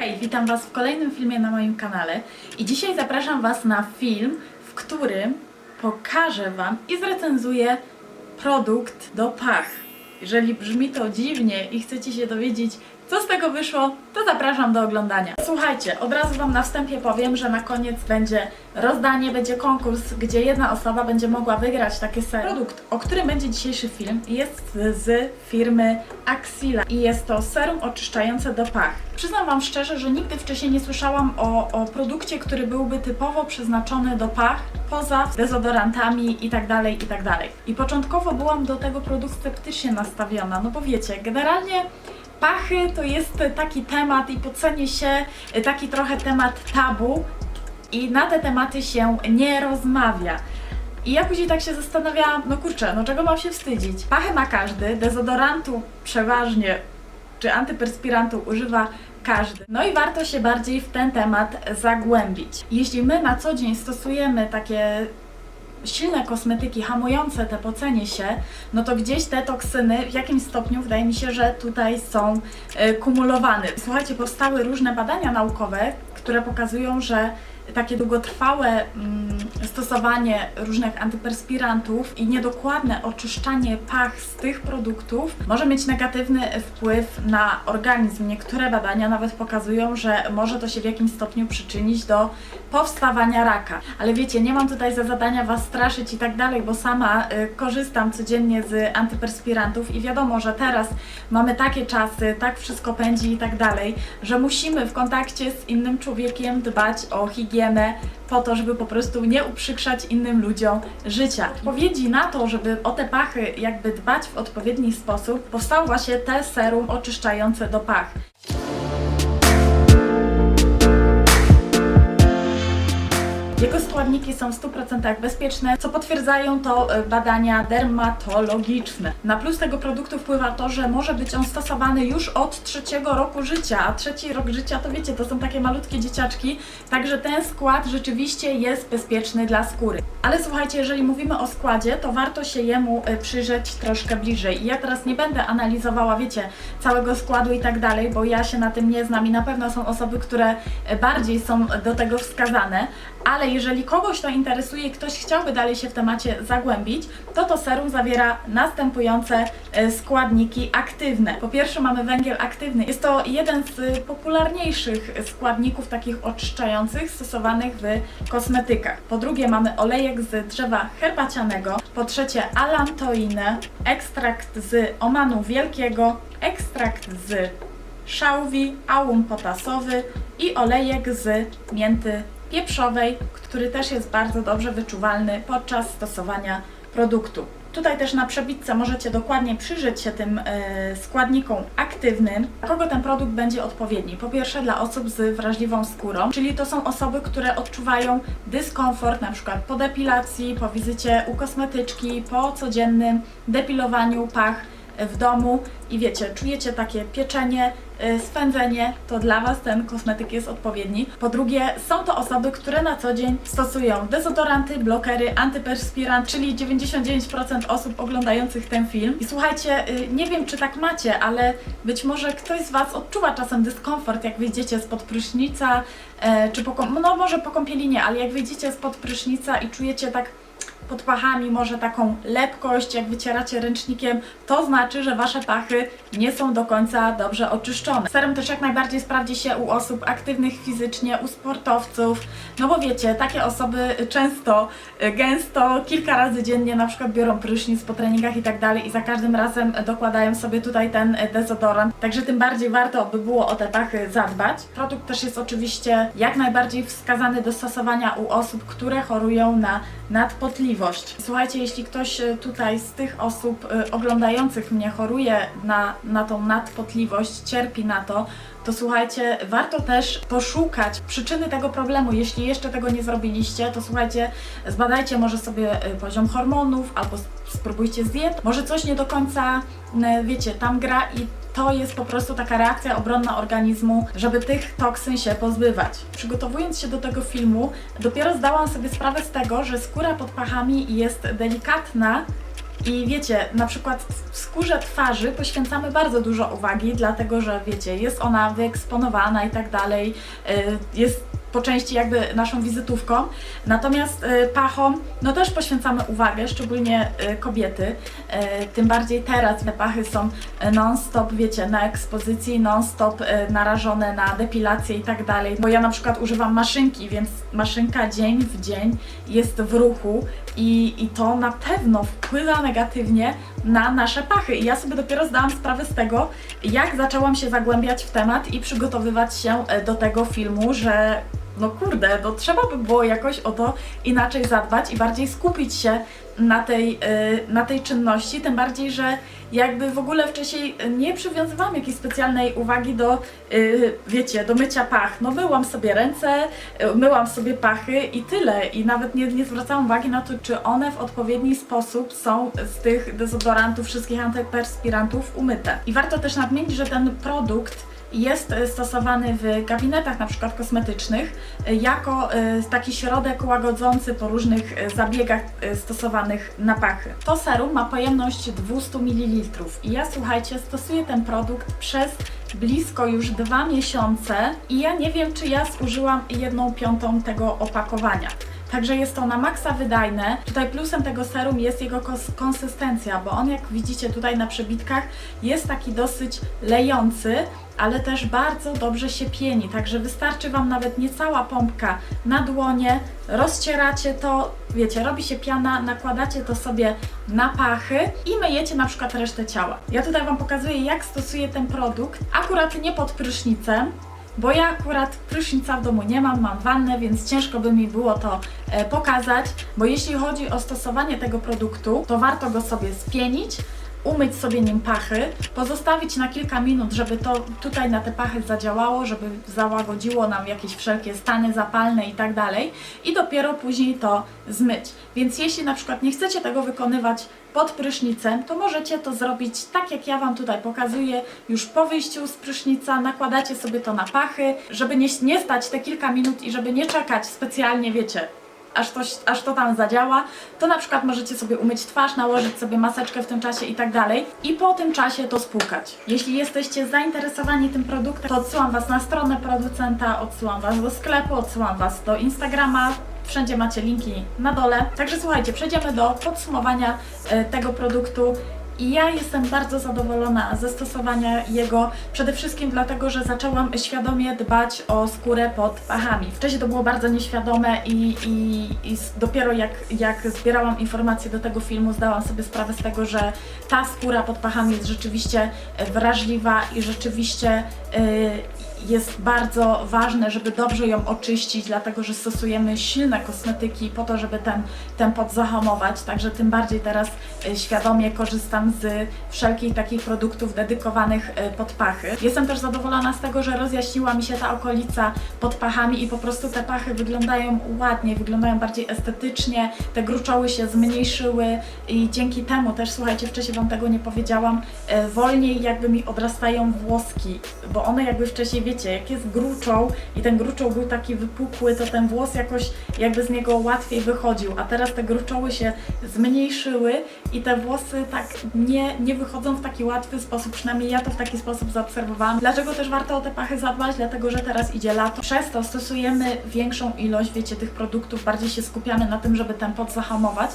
Hej, witam Was w kolejnym filmie na moim kanale i dzisiaj zapraszam Was na film, w którym pokażę Wam i zrecenzuję produkt do pach. Jeżeli brzmi to dziwnie i chcecie się dowiedzieć, co z tego wyszło, to zapraszam do oglądania. Słuchajcie, od razu Wam na wstępie powiem, że na koniec będzie rozdanie, będzie konkurs, gdzie jedna osoba będzie mogła wygrać taki ser. Produkt, o którym będzie dzisiejszy film, jest z firmy Axila i jest to serum oczyszczające do pach. Przyznam Wam szczerze, że nigdy wcześniej nie słyszałam o, o produkcie, który byłby typowo przeznaczony do pach, poza dezodorantami i tak dalej, i tak dalej. I początkowo byłam do tego produktu sceptycznie nastawiona, no bo wiecie, generalnie Pachy to jest taki temat i po cenie się taki trochę temat tabu i na te tematy się nie rozmawia. I ja później tak się zastanawiałam, no kurczę, no czego mam się wstydzić? Pachy ma każdy, dezodorantu przeważnie, czy antyperspirantu używa każdy. No i warto się bardziej w ten temat zagłębić. Jeśli my na co dzień stosujemy takie silne kosmetyki hamujące te pocenie się, no to gdzieś te toksyny w jakimś stopniu wydaje mi się, że tutaj są e, kumulowane. Słuchajcie, powstały różne badania naukowe, które pokazują, że takie długotrwałe mm, stosowanie różnych antyperspirantów i niedokładne oczyszczanie pach z tych produktów może mieć negatywny wpływ na organizm. Niektóre badania nawet pokazują, że może to się w jakimś stopniu przyczynić do powstawania raka. Ale wiecie, nie mam tutaj za zadania Was straszyć i tak dalej, bo sama y, korzystam codziennie z antyperspirantów i wiadomo, że teraz mamy takie czasy, tak wszystko pędzi i tak dalej, że musimy w kontakcie z innym człowiekiem dbać o higienę po to, żeby po prostu nie uprzykrzać innym ludziom życia. Odpowiedzi na to, żeby o te pachy jakby dbać w odpowiedni sposób, powstało właśnie te serum oczyszczające do pach. Składniki są w 100% bezpieczne, co potwierdzają to e, badania dermatologiczne. Na plus tego produktu wpływa to, że może być on stosowany już od trzeciego roku życia, a trzeci rok życia to wiecie, to są takie malutkie dzieciaczki, także ten skład rzeczywiście jest bezpieczny dla skóry. Ale słuchajcie, jeżeli mówimy o składzie, to warto się jemu e, przyjrzeć troszkę bliżej. I ja teraz nie będę analizowała, wiecie, całego składu i tak dalej, bo ja się na tym nie znam i na pewno są osoby, które e, bardziej są do tego wskazane, ale jeżeli kogoś to interesuje i ktoś chciałby dalej się w temacie zagłębić, to to serum zawiera następujące e, składniki aktywne. Po pierwsze mamy węgiel aktywny. Jest to jeden z popularniejszych składników takich oczyszczających stosowanych w kosmetykach. Po drugie mamy olejek z drzewa herbacianego. Po trzecie alantoinę, ekstrakt z omanu wielkiego, ekstrakt z szałwi, aum potasowy i olejek z mięty pieprzowej, który też jest bardzo dobrze wyczuwalny podczas stosowania produktu. Tutaj też na przebitce możecie dokładnie przyjrzeć się tym e, składnikom aktywnym. Dla kogo ten produkt będzie odpowiedni? Po pierwsze dla osób z wrażliwą skórą, czyli to są osoby, które odczuwają dyskomfort na przykład po depilacji, po wizycie u kosmetyczki, po codziennym depilowaniu pach w domu i wiecie, czujecie takie pieczenie, y, swędzenie, to dla Was ten kosmetyk jest odpowiedni. Po drugie, są to osoby, które na co dzień stosują dezodoranty, blokery, antyperspirant, czyli 99% osób oglądających ten film. I słuchajcie, y, nie wiem czy tak macie, ale być może ktoś z Was odczuwa czasem dyskomfort, jak wyjdziecie spod prysznica, e, czy po, no może po kąpieli nie, ale jak wyjdziecie spod prysznica i czujecie tak pod pachami może taką lepkość, jak wycieracie ręcznikiem, to znaczy, że Wasze pachy nie są do końca dobrze oczyszczone. Serum też jak najbardziej sprawdzi się u osób aktywnych fizycznie, u sportowców, no bo wiecie, takie osoby często, y, gęsto, kilka razy dziennie na przykład biorą prysznic po treningach i tak dalej i za każdym razem dokładają sobie tutaj ten y, dezodorant, także tym bardziej warto by było o te pachy zadbać. Produkt też jest oczywiście jak najbardziej wskazany do stosowania u osób, które chorują na nadpotliwość. Słuchajcie, jeśli ktoś y, tutaj z tych osób y, oglądających mnie choruje na, na tą nadpotliwość, cierpi na to, to słuchajcie, warto też poszukać przyczyny tego problemu. Jeśli jeszcze tego nie zrobiliście, to słuchajcie, zbadajcie może sobie y, poziom hormonów albo spróbujcie z diet. Może coś nie do końca, wiecie, tam gra i to jest po prostu taka reakcja obronna organizmu, żeby tych toksyn się pozbywać. Przygotowując się do tego filmu, dopiero zdałam sobie sprawę z tego, że skóra pod pachami jest delikatna I wiecie, na przykład w skórze twarzy poświęcamy bardzo dużo uwagi, dlatego że wiecie, jest ona wyeksponowana i tak dalej, y, jest po części jakby naszą wizytówką. Natomiast y, pachom, no też poświęcamy uwagę, szczególnie y, kobiety. Y, tym bardziej teraz te pachy są non-stop, wiecie, na ekspozycji, non-stop narażone na depilację i tak dalej. Bo ja na przykład używam maszynki, więc maszynka dzień w dzień jest w ruchu i, i to na pewno wpływa negatywnie na nasze pachy. I ja sobie dopiero zdałam sprawę z tego, jak zaczęłam się zagłębiać w temat i przygotowywać się e, do tego filmu, że no kurde, no trzeba by było jakoś o to inaczej zadbać i bardziej skupić się na tej, y, na tej czynności, tym bardziej, że jakby w ogóle wcześniej nie przywiązywałam jakiejś specjalnej uwagi do, y, wiecie, do mycia pach. No myłam sobie ręce, y, myłam sobie pachy i tyle. I nawet nie, nie zwracałam uwagi na to, czy one w odpowiedni sposób są z tych dezodorantów, wszystkich antyperspirantów umyte. I warto też nadmienić, że ten produkt jest stosowany w gabinetach na przykład kosmetycznych e, jako e, taki środek łagodzący po różnych e, zabiegach stosowanych na pachy. To serum ma pojemność 200 ml i ja słuchajcie, stosuję ten produkt przez blisko już dwa miesiące i ja nie wiem, czy ja zużyłam jedną piątą tego opakowania. Także jest to na maksa wydajne. Tutaj plusem tego serum jest jego konsystencja, bo on jak widzicie tutaj na przebitkach jest taki dosyć lejący, ale też bardzo dobrze się pieni. Także wystarczy Wam nawet niecała pompka na dłonie, rozcieracie to, wiecie, robi się piana, nakładacie to sobie na pachy i myjecie na przykład resztę ciała. Ja tutaj Wam pokazuję jak stosuję ten produkt, akurat nie pod prysznicem, bo ja akurat prysznica w domu nie mam, mam wannę, więc ciężko by mi było to e, pokazać, bo jeśli chodzi o stosowanie tego produktu, to warto go sobie spienić, umyć sobie nim pachy, pozostawić na kilka minut, żeby to tutaj na te pachy zadziałało, żeby załagodziło nam jakieś wszelkie stany zapalne i tak dalej i dopiero później to zmyć. Więc jeśli na przykład nie chcecie tego wykonywać pod prysznicem, to możecie to zrobić tak jak ja Wam tutaj pokazuję, już po wyjściu z prysznica, nakładacie sobie to na pachy, żeby nie, nie stać te kilka minut i żeby nie czekać specjalnie, wiecie, aż to, aż to tam zadziała, to na przykład możecie sobie umyć twarz, nałożyć sobie maseczkę w tym czasie i tak dalej i po tym czasie to spłukać. Jeśli jesteście zainteresowani tym produktem, to odsyłam Was na stronę producenta, odsyłam Was do sklepu, odsyłam Was do Instagrama, Wszędzie macie linki na dole. Także słuchajcie, przejdziemy do podsumowania e, tego produktu. I ja jestem bardzo zadowolona ze stosowania jego, przede wszystkim dlatego, że zaczęłam świadomie dbać o skórę pod pachami. Wcześniej to było bardzo nieświadome i, i, i dopiero jak, jak zbierałam informacje do tego filmu, zdałam sobie sprawę z tego, że ta skóra pod pachami jest rzeczywiście wrażliwa i rzeczywiście e, jest bardzo ważne, żeby dobrze ją oczyścić, dlatego że stosujemy silne kosmetyki po to, żeby ten, ten pot zahamować. Także tym bardziej teraz e, świadomie korzystam z wszelkich takich produktów dedykowanych e, pod pachy. Jestem też zadowolona z tego, że rozjaśniła mi się ta okolica pod pachami i po prostu te pachy wyglądają ładnie, wyglądają bardziej estetycznie, te gruczoły się zmniejszyły i dzięki temu też, słuchajcie, wcześniej Wam tego nie powiedziałam, e, wolniej jakby mi odrastają włoski, bo one jakby wcześniej, wiecie, jak jest gruczoł i ten gruczoł był taki wypukły, to ten włos jakoś jakby z niego łatwiej wychodził, a teraz te gruczoły się zmniejszyły i te włosy tak nie, nie wychodzą w taki łatwy sposób, przynajmniej ja to w taki sposób zaobserwowałam. Dlaczego też warto o te pachy zadbać? Dlatego, że teraz idzie lato. Przez to stosujemy większą ilość, wiecie, tych produktów, bardziej się skupiamy na tym, żeby ten pot zahamować,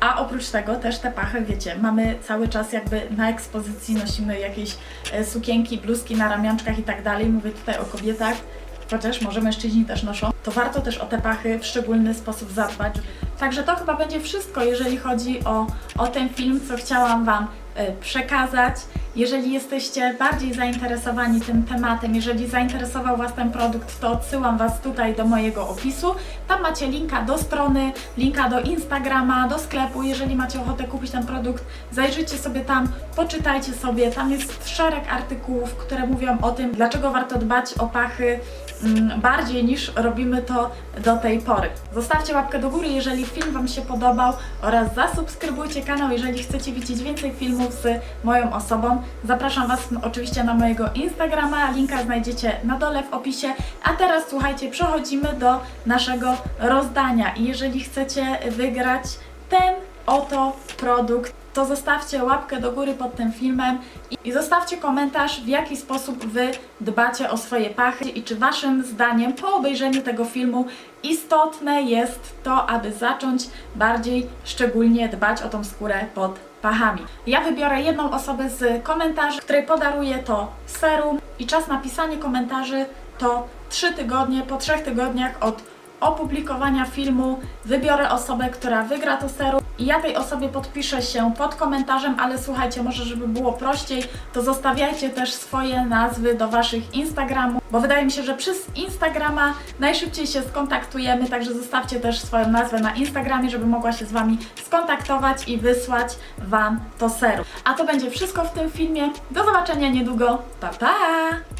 a oprócz tego też te pachy, wiecie, mamy cały czas jakby na ekspozycji, nosimy jakieś e, sukienki, bluzki na ramionczkach i tak dalej. Mówię tutaj o kobietach, chociaż może mężczyźni też noszą, to warto też o te pachy w szczególny sposób zadbać. Także to chyba będzie wszystko, jeżeli chodzi o, o ten film, co chciałam Wam e, przekazać. Jeżeli jesteście bardziej zainteresowani tym tematem, jeżeli zainteresował Was ten produkt, to odsyłam Was tutaj do mojego opisu. Tam macie linka do strony, linka do Instagrama, do sklepu. Jeżeli macie ochotę kupić ten produkt, zajrzyjcie sobie tam, poczytajcie sobie. Tam jest szereg artykułów, które mówią o tym, dlaczego warto dbać o pachy mm, bardziej niż robimy to do tej pory. Zostawcie łapkę do góry, jeżeli film Wam się podobał oraz zasubskrybujcie kanał, jeżeli chcecie widzieć więcej filmów z moją osobą. Zapraszam Was oczywiście na mojego Instagrama, linka znajdziecie na dole w opisie. A teraz słuchajcie, przechodzimy do naszego rozdania i jeżeli chcecie wygrać ten oto produkt, to zostawcie łapkę do góry pod tym filmem i, zostawcie komentarz, w jaki sposób Wy dbacie o swoje pachy i czy Waszym zdaniem po obejrzeniu tego filmu istotne jest to, aby zacząć bardziej szczególnie dbać o tą skórę pod pachami. Ja wybiorę jedną osobę z komentarzy, której podaruję to serum i czas na pisanie komentarzy to 3 tygodnie. Po 3 tygodniach od opublikowania filmu wybiorę osobę, która wygra to serum i ja tej osobie podpiszę się pod komentarzem, ale słuchajcie, może żeby było prościej, to zostawiajcie też swoje nazwy do Waszych Instagramów, bo wydaje mi się, że przez Instagrama najszybciej się skontaktujemy, także zostawcie też swoją nazwę na Instagramie, żeby mogła się z Wami skontaktować i wysłać Wam to serum. A to będzie wszystko w tym filmie. Do zobaczenia niedługo. Pa, pa!